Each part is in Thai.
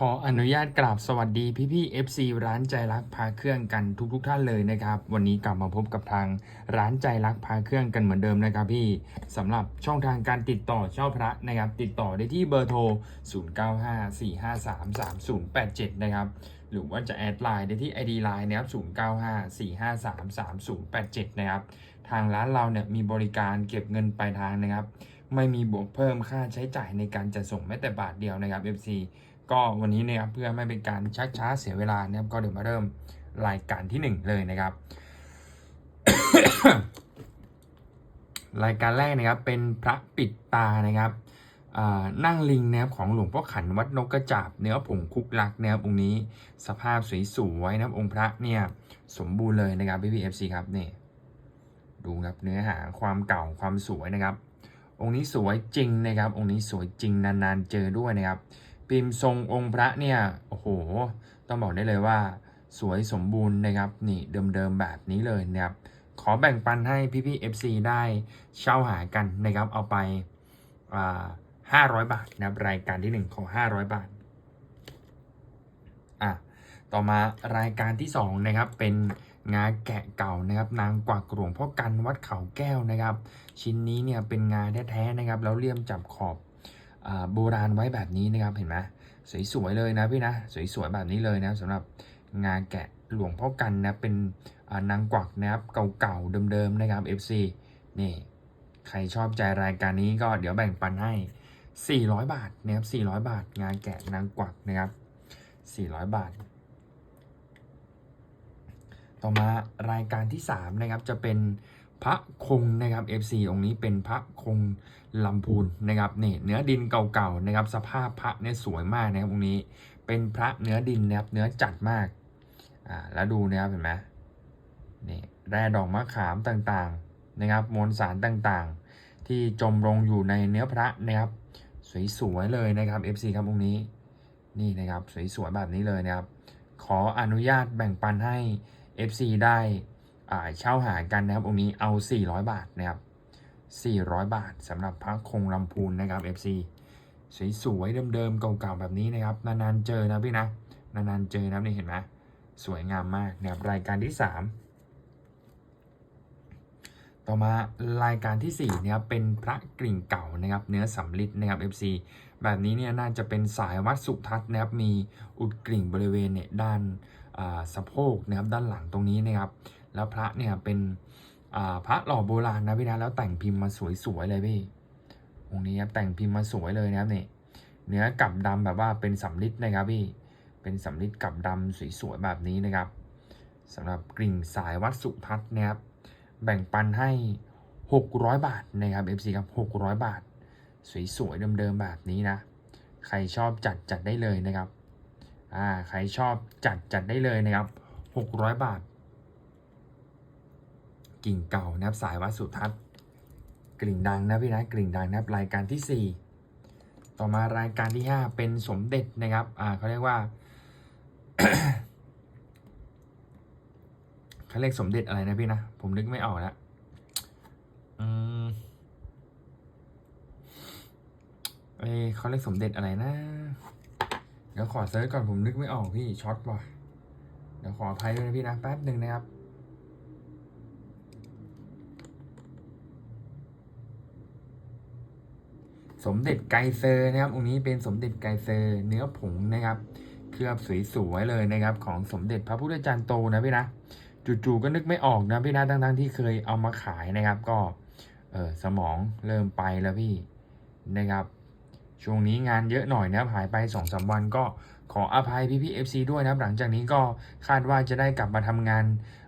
ขออนุญาตกราบสวัสดีพี่พี่ FC ร้านใจรักพาเครื่องกันทุกทุกท่านเลยนะครับ วันนี้กลับมาพบกับทางร้านใจรักพาเครื่องกันเหมือนเดิมนะครับพี่สำหรับช่องทางการติดต่อเช่าพระนะครับ ติดต่อได้ที่เบอร์โทร 0954533087 นะครับ หรือว่าจะแอดไลน์ได้ที่ ID Line นะครับ0954533087 นะครับ ทางร้านเราเนี่ยมีบริการเก็บเงินปลายทางนะครับ ไม่มีบวกเพิ่มค่าใช้จ่ายในการจัดส่งแม้แต่บาทเดียวนะครับ FC ก็วันนี้นะครับเพื่อไม่เป็นการชักช้าเสียเวลานะครับก็เดี๋ยวมาเริ่มรายการที่หนึ่งเลยนะครับ รายการแรกนะครับเป็นพระปิดตานะครับนั่งลิงนะครับของหลวงพ่อขันวัดนกกระจาบเนื้อผงคุกลักนะครับองค์นี้สภาพสวยๆนะครับองค์พระเนี่ยสมบูรณ์เลยนะครับพี่พีเอฟซีครับนี่ดูครับเนื้อหาความเก่าความสวยนะครับ องค์นี้สวยจริงนะครับ องค์นี้สวยจริงนานๆเจอด้วยนะครับ พิมพ์ทรงองค์พระเนี่ยโอ้โห ต้องบอกได้เลยว่า สวยสมบูรณ์นะครับนี่เดิมๆแบบนี้เลยนะครับขอแบ่งปันให้พี่ๆ FC ได้เช่าหากันนะครับเอาไปห้าร้อยบาทนะครับรายการที่หนึ่งของห้าร้อยบาทอะต่อมารายการที่สองนะครับเป็นงาแกะเก่านะครับนางกวักหลวงพ่อกันวัดเขาแก้วนะครับ ชิ้นนี้เนี่ยเป็นงาแท้ๆนะครับแล้วเลี่ยมจับขอบ โบราณไว้แบบนี้นะครับเห็นไหมสวยๆเลยนะพี่นะสวยๆแบบนี้เลยนะสำหรับงานแกะหลวงพ่อกันนะเป็นนางกวักนะครับเก่าๆเดิมๆนะครับ FC นี่ใครชอบใจรายการนี้ก็เดี๋ยวแบ่งปันให้ 400 บาทนะครับ400 บาท งานแกะนางกวักนะครับ 400 บาท ต่อมารายการที่ 3 นะครับจะเป็น พระคงนะครับ FC องค์นี้เป็นพระคงลำพูนนะครับนี่เนื้อดินเก่าๆนะครับ สภาพพระเนี่ยสวยมากนะครับตรงนี้เป็นพระเนื้อดินนะครับเนื้อจัดมากอ่าแล้วดูนะครับเห็นไหมนี่แร่ดอกมะขามต่างๆนะครับมวลสารต่างๆ ที่จมลงอยู่ในเนื้อพระนะครับ สวยๆเลยนะครับ FC ครับตรงนี้นี่นะครับสวยๆแบบนี้เลยนะครับ ขออนุญาตแบ่งปันให้ FC ได้ เช่าหากันนะครับองค์นี้เอา 400 บาทนะครับ 400 บาทสำหรับพระคงลำพูนนะครับ FC สวยๆเดิมๆเก่าๆแบบนี้นะครับ นานๆเจอนะพี่นะ นานๆเจอนะนี่เห็นไหมสวยงามมากนะครับรายการที่ 3 ต่อมารายการที่4นะครับเป็นพระกริ่งเก่านะครับ เนื้อสำลิดนะครับ FC แบบนี้เนี่ยน่าจะเป็นสายวัดสุทัศน์นะครับมีอุดกริ่งบริเวณเนี่ยด้านาสะโพกนะครับด้านหลังตรงนี้นะครับ แล้วพระเนี่ยเป็นพระหล่อโบราณนะพี่นะแล้วแต่งพิมพ์มาสวยๆเลยพี่องค์นี้ครับแต่งพิมพ์มาสวยเลยนะครับนี่เนื้อกับดำแบบว่าเป็นสำลิดนะครับพี่เป็นสำลิดกับดำสวยๆแบบนี้นะครับสำหรับกริ่งสายวัดสุทัศน์นะครับแบ่งปันให้ 600 บาทนะครับ FC ครับ600 บาท สวยๆเดิมๆแบบนี้นะ ใครชอบจัดจัดได้เลยนะครับอ่าใครชอบจัดจัดได้เลยนะครับ 600 บาท กิ่งเก่านะครับสายวัดสุทัศน์กลิ่งดังนะพี่นะกลิ่งดังนะครับรายการที่ 4 ต่อมารายการที่ 5 เป็นสมเด็จนะครับอ่าเขาเรียกว่าเขาเรียกสมเด็จอะไรนะพี่นะ ผมนึกไม่ออกแล้วอืมเอ้เขาเรียกสมเด็จอะไรนะเดี๋ยวขอเซิร์ชก่อนผมนึกไม่ออกพี่ช็อตว่ะเดี๋ยวขออภัยด้วยนะพี่นะแป๊บหนึ่งนะครับ สมเด็จไกเซอร์นะครับองค์นี้เป็นสมเด็จไกเซอร์เนื้อผงนะครับเคลือบสวยๆเลยนะครับ ของสมเด็จพระพุทธจารย์โตนะพี่นะจู่ๆก็นึกไม่ออกนะพี่นะทั้งๆที่เคยเอามาขายนะครับ ก็เออสมองเริ่มไปแล้วพี่นะครับ ช่วงนี้งานเยอะหน่อยนะครับหายไป2องสาวันก็ขออภัยพี่พี่เอฟซีด้วยนะครับ หลังจากนี้ก็คาดว่าจะได้กลับมาทำงาน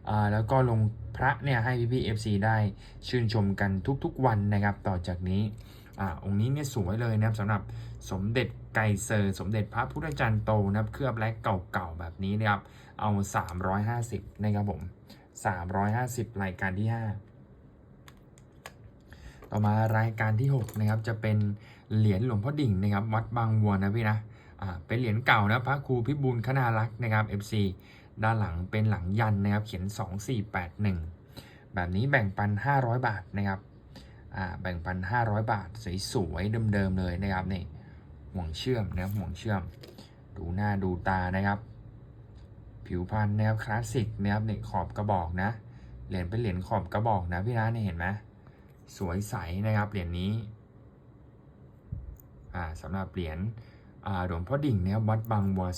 อ่าแล้วก็ลงพระเนี่ยให้พี่พี่เอฟซีได้ชื่นชมกันทุกๆวันนะครับ ต่อจากนี้ อ่าองค์นี้เนี่ยสวยเลยนะครับสำหรับสมเด็จไกเซอร์ สมเด็จพระพุทธจารย์โตนะครับเคลือบแลกเก่าๆแบบนี้นะครับเอา 350นะครับผม 350 รายการที่ 5 ต่อมารายการที่ 6 นะครับ จะเป็นเหรียญหลวงพ่อดิ่งนะครับ วัดบางวัวนะพี่นะอ่าเป็นเหรียญเก่านะพระครูพิบูลคณารักษ์นะครับ FC ด้านหลังเป็นหลังยันนะครับ เขียน 2481 แบบนี้แบ่งปัน 500 บาทนะครับ แบ่งปัน 500 บาท สวยๆเดิมๆเลยนะครับนี่ห่วงเชื่อมนะครับห่วงเชื่อม ดูหน้าดูตานะครับ ผิวพรรณนะครับคลาสสิกนะครับนี่ขอบกระบอกนะเหรียญเป็นเหรียญขอบกระบอกนะพี่นะเนี่ยเห็นไหมสวยใสนะครับเหรียญนี้อ่าสำหรับเหรียญหลวงพ่อดิ่งนะครับวัดบางบัว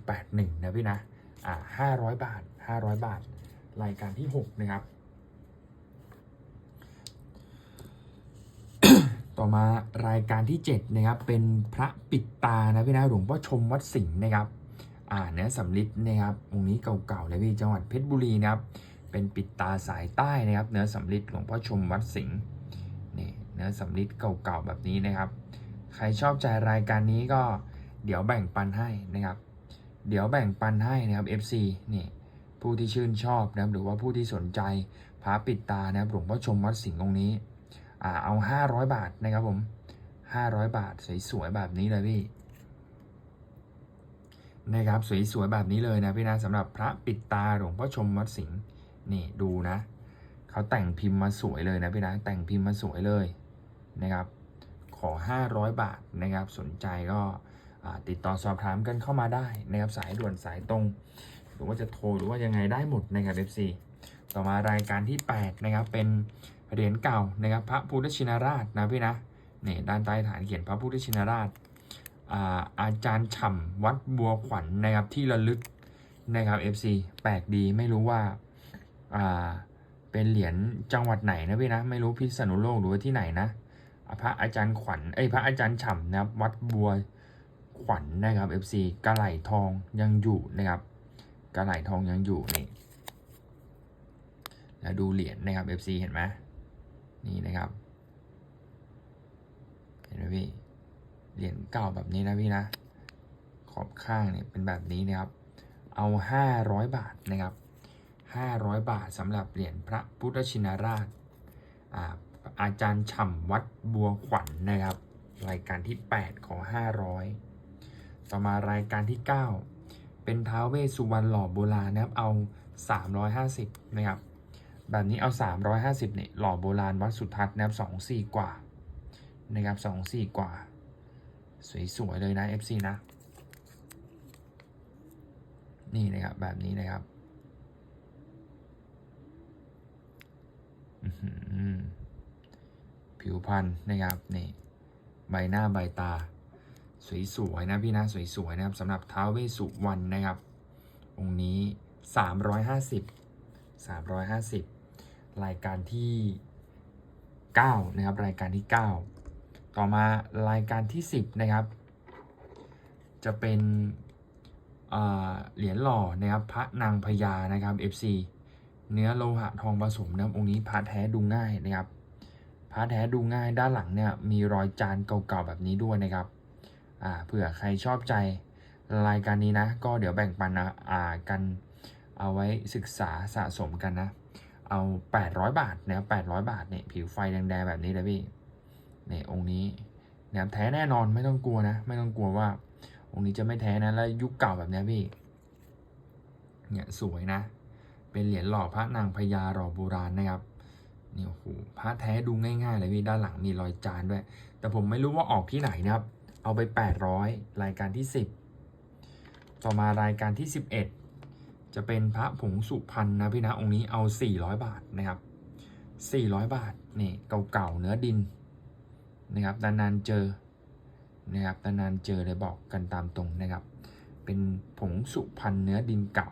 2481 นะพี่นะอ่า500บาท 500 บาท รายการที่ 6 นะครับ ต่อมารายการที่7นะครับเป็นพระปิดตานะพี่นะหลวงพ่อชมวัดสิงห์นะครับอ่าเนื้อสำลิดนะครับองค์นี้เก่าๆเลยพี่จังหวัดเพชรบุรีนะครับเป็นปิดตาสายใต้นะครับเนื้อสำลิดหลวงพ่อชมวัดสิงห์นี่เนื้อสำลิดเก่าๆแบบนี้นะครับ ใครชอบใจรายการนี้ก็เดี๋ยวแบ่งปันให้นะครับ เดี๋ยวแบ่งปันให้นะครับ FC นี่ผู้ที่ชื่นชอบนะครับหรือว่าผู้ที่สนใจพระปิดตานะครับหลวงพ่อชมวัดสิงห์องค์นี้ อ่าเอา 500 บาทนะครับผม 500 บาทสวยๆแบบนี้เลยพี่นะครับสวยๆแบบนี้เลยนะพี่นะสำหรับพระปิดตาหลวงพ่อชมวัดสิงห์นี่ดูนะเขาแต่งพิมพ์มาสวยเลยนะพี่นะแต่งพิมพ์มาสวยเลยนะครับ ขอ 500 บาทนะครับ สนใจก็ติดต่อสอบถามกันเข้ามาได้นะครับสายด่วนสายตรง หรือว่าจะโทรหรือว่ายังไงได้หมดนะครับ FC ต่อมารายการที่ 8 นะครับ เป็น เหรียญเก่านะครับพระพุทธชินราชนะพี่นะนี่ด้านใต้ฐานเขียนพระพุทธชินราชอาอาจารย์ฉ่ำวัดบัวขวัญนนะครับที่ระลึกนะครับ FC แปลกดีไม่รู้ว่าาเป็นเหรียญจังหวัดไหนนะพี่นะไม่รู้พิษณุโลกหรือว่าที่ไหนนะพระอาจารย์ขวัญเอ้ยพระอาจารย์ฉ่ำนะครับวัดบัวขวัญนะครับ FC กระไหลทองยังอยู่นะครับกระไหลทองยังอยู่นี่แล้วดูเหรียญนะครับ FC เห็นไหม นี่นะครับ เห็นไหมพี่ เหรียญเก่าแบบนี้นะพี่นะ ขอบข้างเนี่ยเป็นแบบนี้นะครับ เอา 500 บาทนะครับ 500 บาทสำหรับเหรียญพระพุทธชินราช อาอาจารย์ฉ่ำวัดบัวขวัญนนะครับ รายการที่ 8 ของ500 ต่อมารายการที่ 9 เป็นท้าวเวสสุวรรณหล่อโบราณนะครับ เอา 350 นะครับ แบบนี้เอา 350เนี่ยหล่อโบราณวัดสุทัศน์นะครับ2 4กว่านะครับ2 4กว่า สวยๆเลยนะ FC นะ นี่นะครับ แบบนี้นะครับผิวพรรณนะครับนี่ใบหน้าใบตา สวยๆนะพี่นะสวยๆนะครับสำหรับท้าวเวสสุวรรณนะครับ องค์นี้ 350 350 รายการที่ 9 นะครับ รายการที่ 9 ต่อมารายการที่ 10 นะครับ จะเป็นเหรียญหล่อนะครับพระนางพญานะครับ FC เนื้อโลหะทองผสมนะครับองค์นี้พระแท้ดูง่ายนะครับพระแท้ดูง่ายด้านหลังเนี่ยมีรอยจานเก่าๆแบบนี้ด้วยนะครับอ่าเผื่อใครชอบใจรายการนี้นะ ก็เดี๋ยวแบ่งปันนะอ่ากันเอาไว้ศึกษาสะสมกันนะ เอา 800 บาทนะครับ800 บาทเนี่ยผิวไฟแดงๆแบบนี้เลยพี่เนี่ยองค์นี้นะครับแท้แน่นอนไม่ต้องกลัวนะ ไม่ต้องกลัวว่า องค์นี้จะไม่แท้นะแล้วยุคเก่าแบบนี้พี่เนี่ยสวยนะ เป็นเหรียญหล่อพระนางพญาหล่อโบราณนะครับนี่โอ้โหพระแท้ดูง่ายๆเลยพี่ด้านหลังมีรอยจานด้วย แต่ผมไม่รู้ว่าออกที่ไหนนะครับ เอาไป 800 รายการที่ 10 ต่อมารายการที่ 11 จะเป็นพระผงสุพรรณนะพี่นะองค์นี้เอา 400 บาทนะครับ 400 บาทนี่เก่าๆเนื้อดินนะครับนานๆเจอนะครับนานๆเจอเลยบอกกันตามตรงนะครับ เป็นผงสุพรรณเนื้อดินเก่า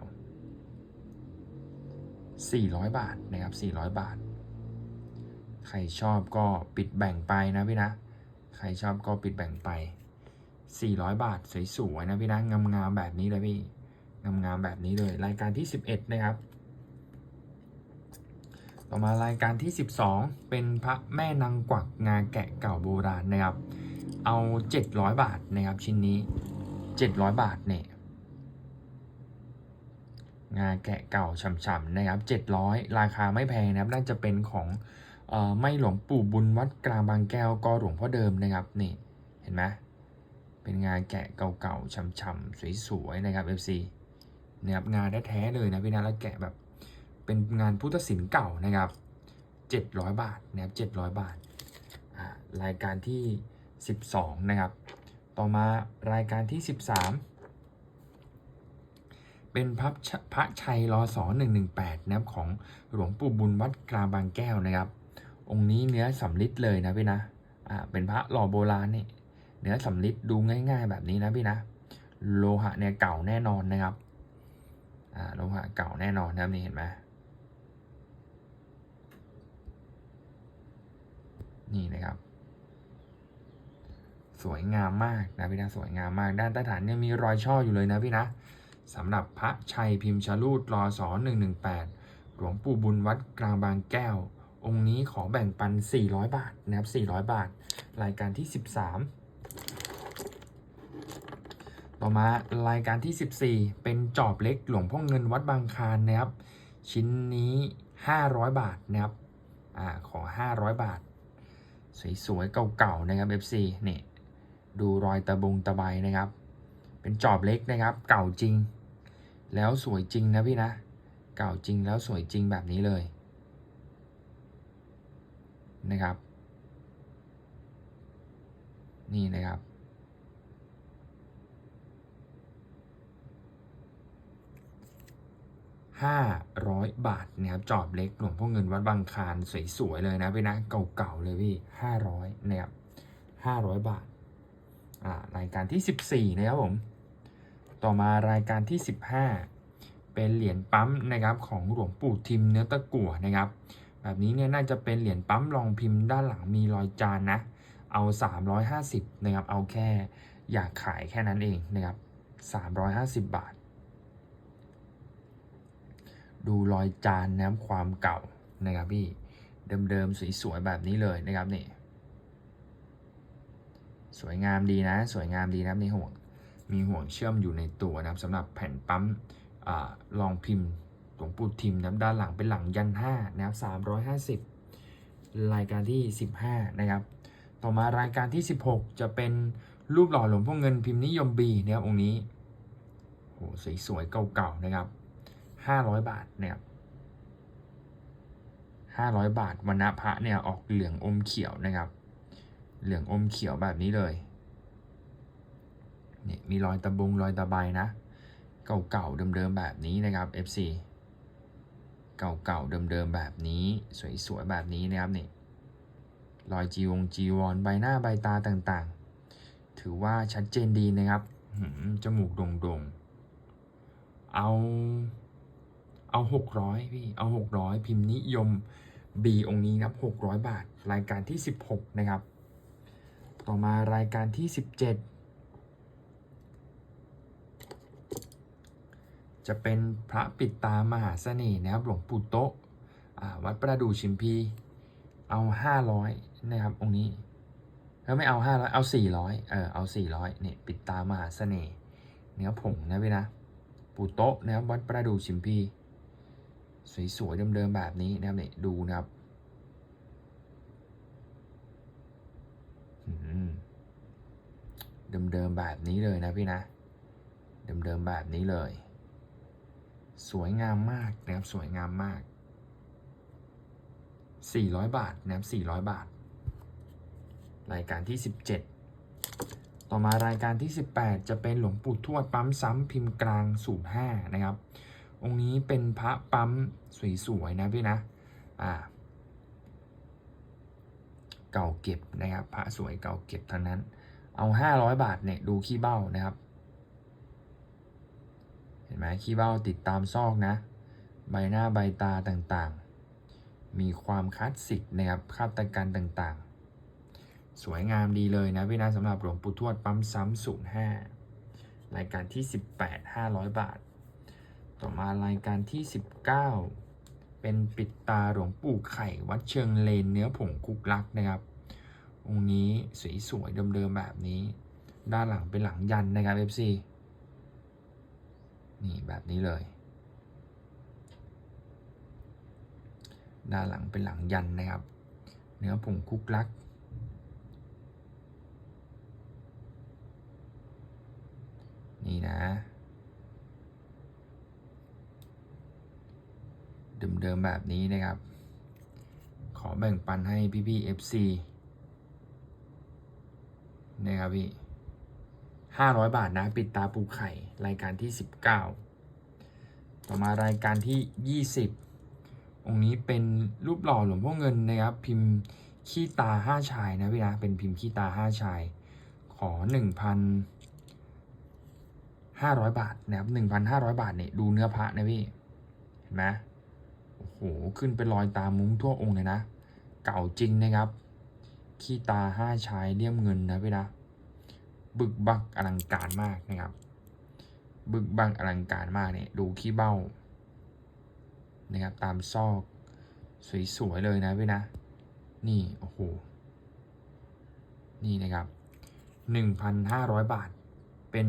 400 บาทนะครับ 400 บาท ใครชอบก็ปิดแบ่งไปนะพี่นะ ใครชอบก็ปิดแบ่งไป 400 บาทสวยๆนะพี่นะงามๆแบบนี้เลยพี่ งามๆแบบนี้เลย รายการที่ 11 นะครับ ต่อมารายการที่ 12 เป็นพระแม่นางกวักงาแกะเก่าโบราณนะครับ เอา 700 บาทนะครับชิ้นนี้ 700 บาทเนี่ยงาแกะเก่าฉ่ำๆนะครับ 700 ราคาไม่แพงนะครับ น่าจะเป็นของออไม่หลวงปู่บุญวัดกลางบางแก้วก็หลวงพ่อเดิมนะครับนี่เห็นไหมเป็นงาแกะเก่าๆฉ่ำๆสวยๆนะครับ FC นะครับงานแท้ๆเลยนะพี่นะแล้วแกะแบบเป็นงานพุทธศิลป์เก่านะครับ 700 บาทนะครับ700 บาทอ่ารายการที่ 12 นะครับ ต่อมารายการที่ 13 เป็นพระชพระชัยรอสอหนึ่งหนึ่งแปดนะครับของหลวงปู่บุญวัดกลางบางแก้วนะครับ องค์นี้เนื้อสำลิดเลยนะพี่นะอ่าเป็นพระหล่อโบราณนี่เนื้อสำลิดดูง่าย ๆ แบบนี้นะพี่นะ โลหะเนี่ยเก่าแน่นอนนะครับ โลหะเก่าแน่นอนนะครับนี่เห็นไหมนี่นะครับ สวยงามมากนะพี่นะสวยงามมาก ด้านใต้ฐานเนี่ยมีรอยช่ออยู่เลยนะพี่นะสำหรับพระชัยพิมพ์ชาลูดรอสอหนึ่งหนึ่งแปดหลวงปู่บุญวัดกลางบางแก้ว องค์นี้ขอแบ่งปัน 400 บาทนะครับ400 บาท รายการที่ 13 ต่อมารายการที่ 14 เป็นจอบเล็กหลวงพ่อเงินวัดบางคานนะครับ ชิ้นนี้ 500 บาทนะครับอ่าขอ 500 บาท สวยๆเก่าๆนะครับ FC นี่ดูรอยตะบงตะไบนะครับ เป็นจอบเล็กนะครับ เก่าจริง แล้วสวยจริงนะพี่นะ เก่าจริงแล้วสวยจริงแบบนี้เลยนะครับ นี่นะครับ ห้าร้อยบาทนะครับจอบเล็กหลวงพ่อเงินวัดบางคานสวยๆเลยนะพี่นะเก่าๆเลยพี่ห้าร้อยนะครับห้าร้อยบาทอ่ารายการที่สิบสี่นะครับผม ต่อมารายการที่สิบห้าเป็นเหรียญปั๊มนะครับของหลวงปู่ทิมเนื้อตะกั่วนะครับ แบบนี้เนี่ยน่าจะเป็นเหรียญปั๊มรองพิมพ์ด้านหลังมีรอยจานนะ เอา 350นะครับเอาแค่อยากขายแค่นั้นเองนะครับ350 บาท ดูรอยจานนะครับความเก่านะครับพี่เดิมๆสวยๆแบบนี้เลยนะครับนี่สวยงามดีนะ สวยงามดีนะครับนี่ห่วงมีห่วงเชื่อมอยู่ในตัวนะครับสำหรับแผ่นปั๊มอ่ารองพิมพ์หลวงปู่ทิมนะครับด้านหลังเป็นหลังยัน5นะครับ 350 รายการที่ 15 นะครับ ต่อมารายการที่ 16 จะเป็นรูปหล่อหลวงพ่อเงินพิมพ์นิยมบีนะครับองค์นี้โหสวยๆเก่าๆนะครับ 500บาทนะครับ500บาทวันณพระเนี่ยออกเหลืองอมเขียวนะครับ เหลืองอมเขียวแบบนี้เลยนี่มีรอยตะบงรอยตะไบนะ เก่าๆเดิมๆแบบนี้นะครับ FC เก่าๆเดิมๆแบบนี้สวยๆแบบนี้นะครับนี่รอยจีวงจีวรใบหน้าใบตาต่างๆ ถือว่าชัดเจนดีนะครับจมูกโด่งๆเอา เอาหกร้อยพี่เอาหกร้อยพิมพ์นิยม B องค์นี้ครับหกร้อยบาท รายการที่สิบหกนะครับ ต่อมารายการที่สิบเจ็ดจะเป็นพระปิดตามหาเสน่ห์นะครับหลวงปู่โตะวัดประดู่ชิมพี เอาห้าร้อยนะครับองค์นี้แล้วไม่เอาห้าร้อยเอาสี่ร้อยเออเอาสี่ร้อยเนี่ยปิดตามหาเสน่ห์เนื้อผงนะพี่นะ ปู่โตะนะครับวัดประดู่ชิมพี สวยๆเดิมๆแบบนี้นะครับเนี่ยดูนะครับเดิมๆแบบนี้เลยนะพี่นะ เดิมๆแบบนี้เลย สวยงามมากนะครับสวยงามมาก 400 บาทนะครับ400 บาท รายการที่ 17 ต่อมารายการที่ 18 จะเป็นหลวงปู่ทวดปั๊มซ้ำพิมพ์กลาง05นะครับ องค์นี้เป็นพระปั๊มสวยๆนะพี่นะอ่าเก่าเก็บนะครับพระสวยเก่าเก็บทั้งนั้น เอา500บาทเนี่ยดูขี้เบ้านะครับ เห็นไหมขี้เบ้าติดตามซอกนะ ใบหน้าใบตาต่างๆ มีความคลาสสิกนะครับคาตการต่างๆ สวยงามดีเลยนะพี่นะสำหรับหลวงปู่ทวดปั๊มซ้ำศูนย์ห้ารายการที่ 18 500 บาท ต่อมารายการที่ 19 เป็นปิดตาหลวงปู่ไข่วัดเชิงเลนเนื้อผงคุกลักนะครับ องค์นี้สวยๆเดิมๆแบบนี้ ด้านหลังเป็นหลังยันนะครับ FC นี่แบบนี้เลย ด้านหลังเป็นหลังยันนะครับ เนื้อผงคุกลัก นี่นะ เดิมๆแบบนี้นะครับ ขอแบ่งปันให้พี่ๆ FC นะครับพี่500บาทนะ ปิดตาปูไข่ รายการที่19ต่อมารายการที่20องค์นี้เป็นรูปหล่อหลวงพ่อเงินนะครับ พิมพ์ขี้ตาห้าชายนะพี่นะเป็นพิมพ์ขี้ตาห้าชาย ขอ1,500บาทนะครับ1,500บาทเนี่ยดูเนื้อพระนะพี่ เห็นไหม โอ้โหขึ้นเป็นรอยตามุ้งทั่วองค์เลยนะ เก่าจริงนะครับ ขี้ตาห้าชายเลี่ยมเงินนะพี่นะ บึกบักอลังการมากนะครับ บึกบังอลังการมากเนี่ย ดูขี้เบ้า นะครับ ตามซอก สวยๆเลยนะพี่นะ นี่ โอ้โห นี่นะครับหนึ่งพันห้าร้อยบาท เป็น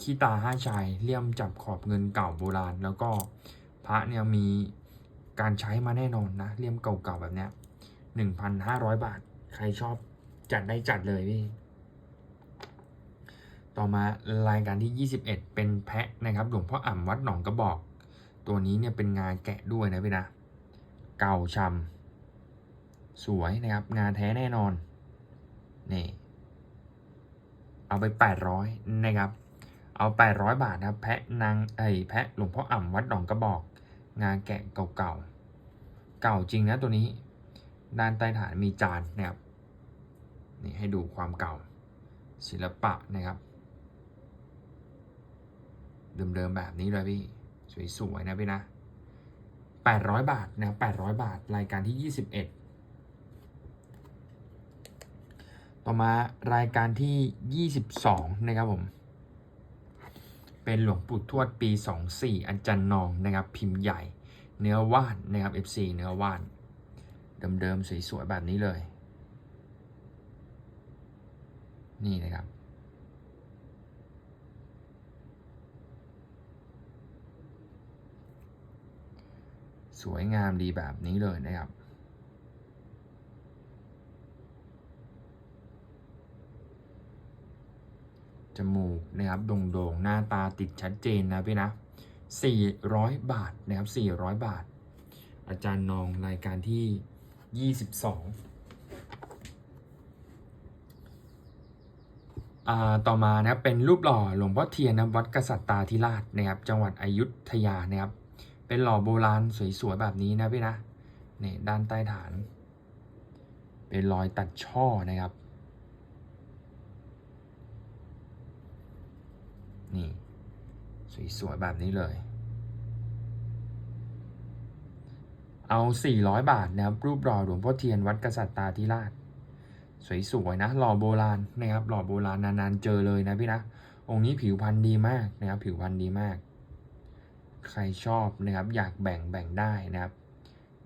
ขี้ตาห้าชายเลี่ยมจับขอบเงินเก่าโบราณแล้วก็ พระเนี่ยมีการใช้มาแน่นอนนะเลี่ยมเก่าๆแบบเนี้ยหนึ่งพันห้าร้อยบาท ใครชอบจัดได้จัดเลยพี่ ต่อมารายการที่ 21 เป็นแพะนะครับหลวงพ่ออ่ำวัดหนองกระบอก ตัวนี้เนี่ยเป็นงานแกะด้วยนะพี่นะ เก่าชำสวยนะครับ งานแท้แน่นอนนี่เอาไป 800นะครับเอา 800 บาทนะครับแพะนางไอ้แพะหลวงพ่ออ่ำวัดหนองกระบอก งานแกะเก่าๆ เก่าจริงนะตัวนี้ ด้านใต้ฐานมีจานนะครับ นี่ให้ดูความเก่า ศิลปะนะครับ เดิมๆแบบนี้เลยพี่ สวยๆนะพี่นะ 800 บาทนะครับ800 บาท รายการที่ 21ต่อมารายการที่ 22 นะครับผม เป็นหลวงปู่ทวดปี 24อันจันนองนะครับ พิมพ์ใหญ่ เนื้อว่านนะครับ FC เนื้อว่าน เดิมๆสวยๆแบบนี้เลย นี่นะครับสวยงามดีแบบนี้เลยนะครับ จมูกนะครับโด่งๆ หน้าตาติดชัดเจนนะพี่นะ 400 บาทนะครับ 400 บาท อาจารย์นองรายการที่ 22อ่าต่อมานะครับเป็นรูปหล่อหลวงพ่อเทียนนะวัดกษัตริย์ตาธิราชนะครับ จังหวัดอยุธยานะครับ เป็นหล่อโบราณสวยๆแบบนี้นะพี่นะนี่ด้านใต้ฐาน เป็นรอยตัดช่อนะครับ นี่สวยๆแบบนี้เลย เอา 400 บาทนะครับรูปหล่อหลวงพ่อเทียนวัดกษัตริย์ตาธิราช สวยๆนะหล่อโบราณนะครับหล่อโบราณนานๆเจอเลยนะพี่นะองค์นี้ผิวพรรณดีมากนะครับผิวพรรณดีมาก ใครชอบนะครับอยากแบ่งแบ่งได้นะครับ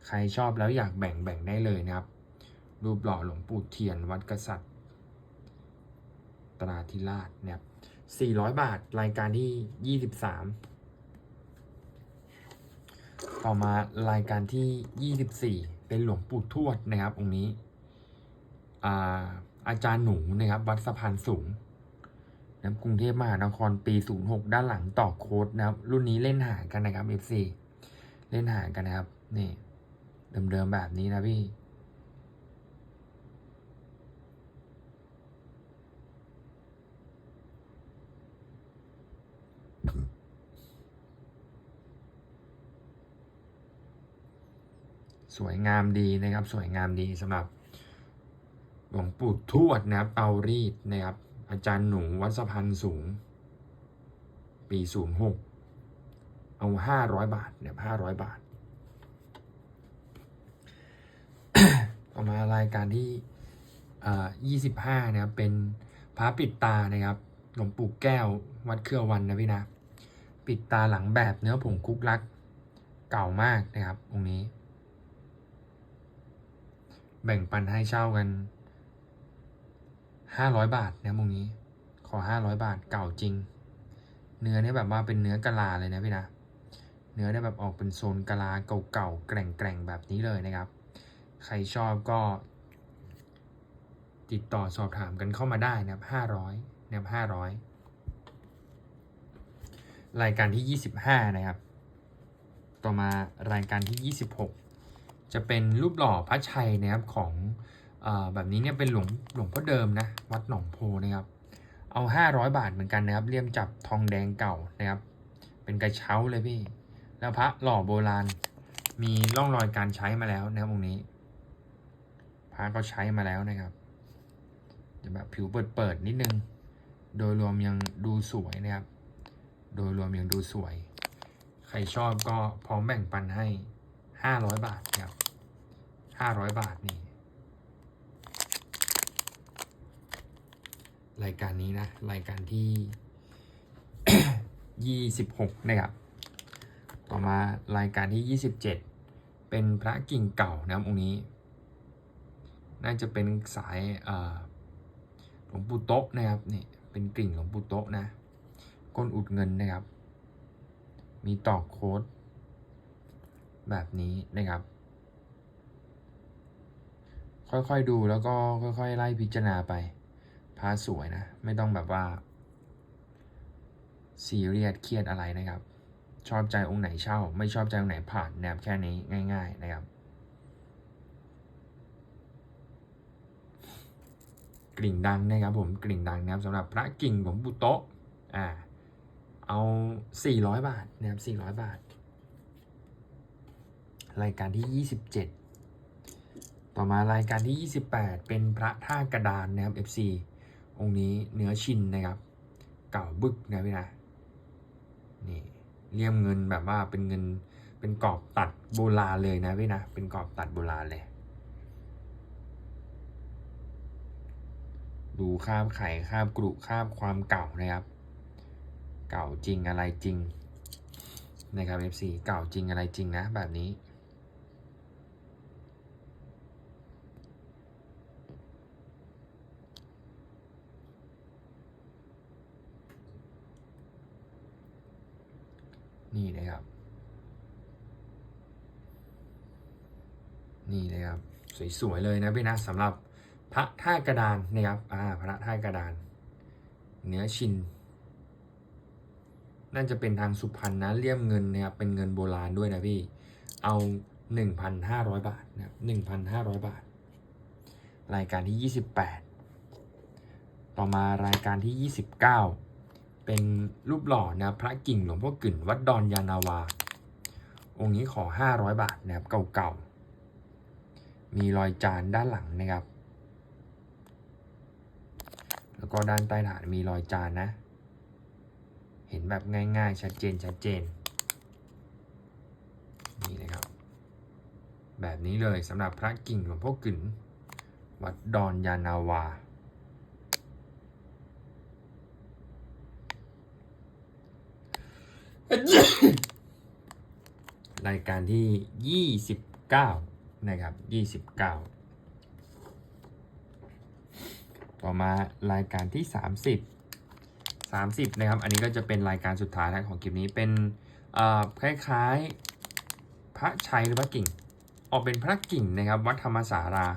ใครชอบแล้วอยากแบ่งแบ่งได้เลยนะครับ รูปหล่อหลวงปู่เทียนวัดกษัตริย์ตราธิราชนะครับ 400 บาท รายการที่ 23 ต่อมารายการที่ 24 เป็นหลวงปู่ทวดนะครับองค์นี้อาอาจารย์หนูนะครับ วัดสะพานสูงนะครับกรุงเทพมหานครปี 06 ด้านหลังต่อโค้ดนะครับ รุ่นนี้เล่นหากันนะครับ FC เล่นหากันนะครับ นี่เดิมๆแบบนี้นะพี่ สวยงามดีนะครับ สวยงามดีสำหรับหลวงปู่ทวดนะครับเตารีดนะครับ อาจารย์หนูวัดสะพานสูง ปีศูนย์หกเอาห้าร้อยบาทเนี่ยห้าร้อยบาท ต่อมารายการที่ยี่สิบห้านะครับเป็นพระปิดตานะครับหลวงปู่แก้ววัดเครือวันนะพี่นะ ปิดตาหลังแบบเนื้อผงคุกลัก เก่ามากนะครับองค์นี้ แบ่งปันให้เช่ากันห้าร้อยบาทนะมุงนี้ ขอห้าร้อยบาทเก่าจริง เนื้อเนี่ยแบบว่าเป็นเนื้อกะลาเลยนะพี่นะ เนื้อเนี่ยแบบออกเป็นโซนกะลาเก่าๆแกร่งๆแบบนี้เลยนะครับ ใครชอบก็ ติดต่อสอบถามกันเข้ามาได้นะครับห้าร้อยนะครับห้าร้อยรายการที่ยี่สิบห้านะครับ ต่อมารายการที่ยี่สิบหก จะเป็นรูปหล่อพระชัยนะครับของอแบบนี้เนี่ยเป็นหลวงหลวงพ่อเดิมนะวัดหนองโพนะครับ เอา 500 บาทเหมือนกันนะครับเลี่ยมจับทองแดงเก่านะครับ เป็นกระเช้าเลยพี่ แล้วพระหล่อโบราณมีร่องรอยการใช้มาแล้วนะครับองค์นี้พระก็ใช้มาแล้วนะครับจะแบบผิวเปิดๆนิดนึง โดยรวมยังดูสวยนะครับ โดยรวมยังดูสวย ใครชอบก็พร้อมแบ่งปันให้ห้าร้อยบาทครับ ห้าร้อยบาทนี่ รายการนี้นะ รายการที่ยี่สิบหกนะครับ ต่อมารายการที่ยี่สิบเจ็ดเป็นพระกิ่งเก่านะครับองค์นี้ น่าจะเป็นสายหลวงปู่โต๊ะนะครับนี่เป็นกิ่งหลวงปู่โต๊ะนะ ก้นอุดเงินนะครับ มีตอกโค้ดแบบนี้นะครับ ค่อยๆดูแล้วก็ค่อยๆไล่พิจารณาไปพาสวยนะ ไม่ต้องแบบว่าซีเรียสเครียดอะไรนะครับ ชอบใจองค์ไหนเช่า ไม่ชอบใจองค์ไหนผ่านนะครับแค่นี้ง่าย ๆนะครับ กลิ่งดังนะครับผมกลิ่งดังนะครับสำหรับพระกิ่งหลวงปู่โตะอ่าเอา 400 บาทนะครับ400 บาท รายการที่ 27 ต่อมารายการที่ 28 เป็นพระท่ากระดานนะครับ FC องค์นี้เนื้อชินนะครับ เก่าบึกนะพี่นะนี่เลี่ยมเงินแบบว่าเป็นเงินเป็นกรอบตัดโบราณเลยนะพี่นะเป็นกรอบตัดโบราณเลย ดูคาบไข่คาบกรุคาบความเก่านะครับ เก่าจริงอะไรจริงนะครับ FC เก่าจริงอะไรจริงนะแบบนี้ นี่นะครับ นี่เลยครับ สวยๆเลยนะพี่นะสำหรับพระท่ากระดานนะครับอ่าพระท่ากระดาน เนื้อชินน่าจะเป็นทางสุพรรณนะเลี่ยมเงินนะครับเป็นเงินโบราณด้วยนะพี่ เอา 1,500 บาทนะครับ1,500 บาท รายการที่ 28 ต่อมารายการที่ 29 เป็นรูปหล่อนะพระกิ่งหลวงพ่อกึ่นวัดดอนยานาวา องค์นี้ขอ 500 บาทนะครับเก่าๆ มีรอยจานด้านหลังนะครับ แล้วก็ด้านใต้ฐานมีรอยจานนะ เห็นแบบง่ายๆ ชัดเจนชัดเจนนี่นะครับ แบบนี้เลยสำหรับพระกิ่งหลวงพ่อกึ๋นวัดดอนยานาวา รายการที่ 29 นะครับ 29 ต่อมารายการที่ 30 30 นะครับ อันนี้ก็จะเป็นรายการสุดท้ายแล้วของคลิปนี้เป็นคล้ายๆพระชัยหรือพระกิ่ง ออกเป็นพระกิ่งนะครับ วัดธรรมสารา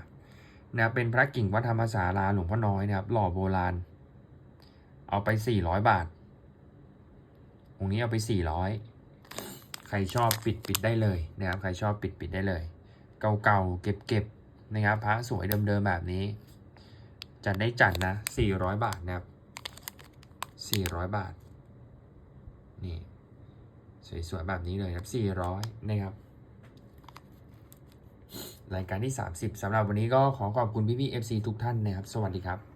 นะเป็นพระกิ่งวัดธรรมสาราหลวงพ่อน้อยนะครับ หล่อโบราณ เอาไป 400 บาท องค์นี้เอาไป 400 ใครชอบปิดปิดได้เลยนะครับ ใครชอบปิดปิดได้เลย เก่าๆ เก็บๆ นะครับพระสวยเดิมๆ แบบนี้ จัดได้จัดนะ 400 บาทนะครับ 400 บาท นี่สวยๆ แบบนี้เลยครับ 400 นะครับรายการที่ 30สำหรับวันนี้ก็ขอขอบคุณพี่ๆ FC ทุกท่านนะครับ สวัสดีครับ